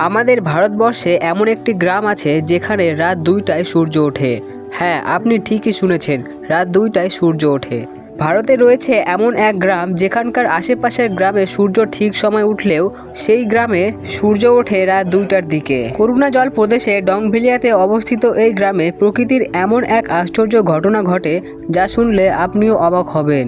আমাদের ভারতবর্ষে এমন একটি গ্রাম আছে যেখানে রাত দুইটায় সূর্য ওঠে। হ্যাঁ আপনি ঠিকই শুনেছেন, রাত দুইটায় সূর্য ওঠে। ভারতে রয়েছে এমন এক গ্রাম যেখানকার আশেপাশের গ্রামে সূর্য ঠিক সময় উঠলেও সেই গ্রামে সূর্য ওঠে রাত দুইটার দিকে। করুণাজল প্রদেশে ডংভিলিয়াতে অবস্থিত এই গ্রামে প্রকৃতির এমন এক আশ্চর্য ঘটনা ঘটে যা শুনলে আপনিও অবাক হবেন।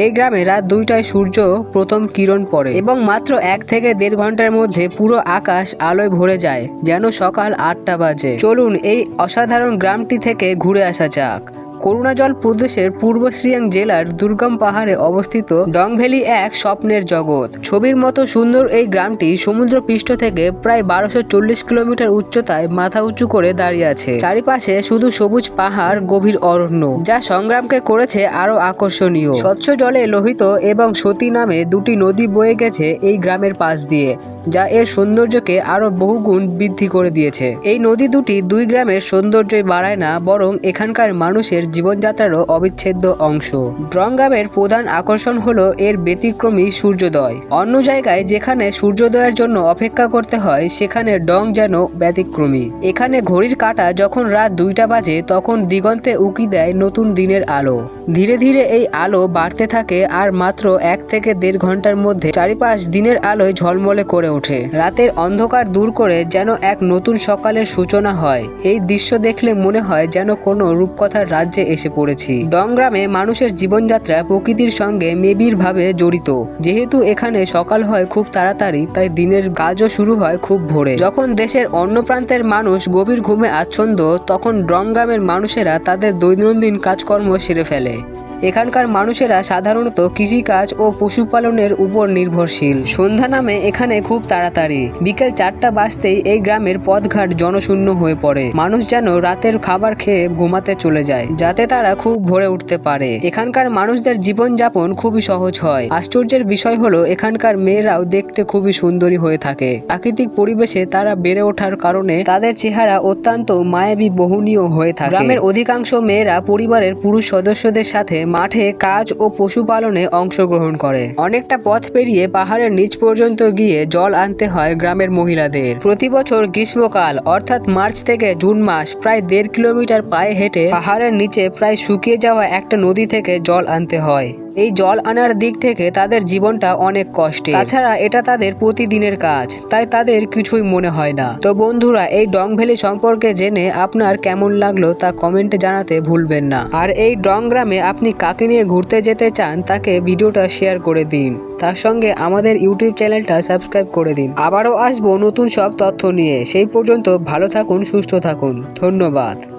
এই গ্রামে রাত দুইটায় সূর্য প্রথম কিরণ পড়ে এবং মাত্র এক থেকে দেড় ঘণ্টার মধ্যে পুরো আকাশ আলোয় ভরে যায়, যেন সকাল আটটা বাজে। চলুন এই অসাধারণ গ্রামটি থেকে ঘুরে আসা যাক। করুণাজল প্রদেশের পূর্ব সিয়াং জেলার দুর্গম পাহাড়ে অবস্থিত ডংভ্যালি এক স্বপ্নের জগৎ। ছবির মতো সুন্দর এই গ্রামটি সমুদ্র পৃষ্ঠ থেকে প্রায় বারোশো চল্লিশ কিলোমিটার উচ্চতায় মাথা উঁচু করে দাঁড়িয়ে আছে। চারিপাশে শুধু সবুজ পাহাড়, গভীর অরণ্য, যা সংগ্রামকে করেছে আরও আকর্ষণীয়। স্বচ্ছ জলে লোহিত এবং সতী নামে দুটি নদী বয়ে গেছে এই গ্রামের পাশ দিয়ে। যা এর সৌন্দর্যকে আরও বহুগুণ বৃদ্ধি করে দিয়েছে। এই নদী দুটি দুই গ্রামের সৌন্দর্যই বাড়ায় না, বরং এখানকার মানুষের জীবনযাত্রারও অবিচ্ছেদ্য অংশ। ড্রং গ্রামের প্রধান আকর্ষণ হলো এর ব্যতিক্রমী সূর্যোদয়। অন্য জায়গায় যেখানে সূর্যোদয়ের জন্য অপেক্ষা করতে হয়, সেখানে ডং যেন ব্যতিক্রমী। এখানে ঘড়ির কাঁটা যখন রাত দুইটা বাজে, তখন দিগন্তে উকি দেয় নতুন দিনের আলো। ধীরে ধীরে এই আলো বাড়তে থাকে, আর মাত্র এক থেকে দেড় ঘণ্টার মধ্যে চারিপাশ দিনের আলোয় ঝলমলে করে ওঠে। রাতের অন্ধকার দূর করে যেন এক নতুন সকালের সূচনা হয়। এই দৃশ্য দেখলে মনে হয় যেন কোনো রূপকথার রাজ্যে এসে পড়েছি। ডংগ্রামে মানুষের জীবনযাত্রা প্রকৃতির সঙ্গে মেবিরভাবে জড়িত। যেহেতু এখানে সকাল হয় খুব তাড়াতাড়ি, তাই দিনের কাজও শুরু হয় খুব ভোরে। যখন দেশের অন্য প্রান্তের মানুষ গভীর ঘুমে আচ্ছন্দ তখন ডংগ্রামের মানুষেরা তাদের দৈনন্দিন কাজকর্ম সেরে ফেলে। এখানকার মানুষেরা সাধারণত কৃষিকাজ ও পশুপালনের উপর নির্ভরশীল। সন্ধ্যা নামে এখানে খুব তাড়াতাড়ি। বিকেল চারটা বাজতেই এই গ্রামের পথঘাট জনশূন্য হয়ে পড়ে। মানুষ যেন রাতের খাবার খেয়ে ঘুমাতে চলে যায়, যাতে তারা খুব ভোরে উঠতে পারে। এখানকার মানুষদের জীবনযাপন খুবই সহজ হয়। আশ্চর্যের বিষয় হলো, এখানকার মেয়েরাও দেখতে খুবই সুন্দরী হয়ে থাকে। প্রাকৃতিক পরিবেশে তারা বেড়ে ওঠার কারণে তাদের চেহারা অত্যন্ত মায়াবী, বহনীয় হয়ে থাকে। গ্রামের অধিকাংশ মেয়েরা পরিবারের পুরুষ সদস্যদের সাথে মাঠে কাজ ও পশুপালনে অংশগ্রহণ করে। অনেকটা পথ পেরিয়ে পাহাড়ের নিচ পর্যন্ত গিয়ে জল আনতে হয় গ্রামের মহিলাদের। প্রতি বছর গ্রীষ্মকাল, অর্থাৎ মার্চ থেকে জুন মাস, প্রায় দেড় কিলোমিটার পায়ে হেঁটে পাহাড়ের নিচে প্রায় শুকিয়ে যাওয়া একটা নদী থেকে জল আনতে হয়। এই জল আনার দিক থেকে তাদের জীবনটা অনেক কষ্টে তাছাড়া এটা তাদের প্রতিদিনের কাজ, তাই তাদের কিছুই মনে হয় না। তো বন্ধুরা, এই ডং ভ্যালি সম্পর্কে জেনে আপনার কেমন লাগল তা কমেন্টে জানাতে ভুলবেন না। আর এই ডং গ্রামে আপনি কাকে নিয়ে ঘুরতে যেতে চান তাকে ভিডিওটা শেয়ার করে দিন। তার সঙ্গে আমাদের ইউটিউব চ্যানেলটা সাবস্ক্রাইব করে দিন। আবারও আসব নতুন সব তথ্য নিয়ে। সেই পর্যন্ত ভালো থাকুন, সুস্থ থাকুন। ধন্যবাদ।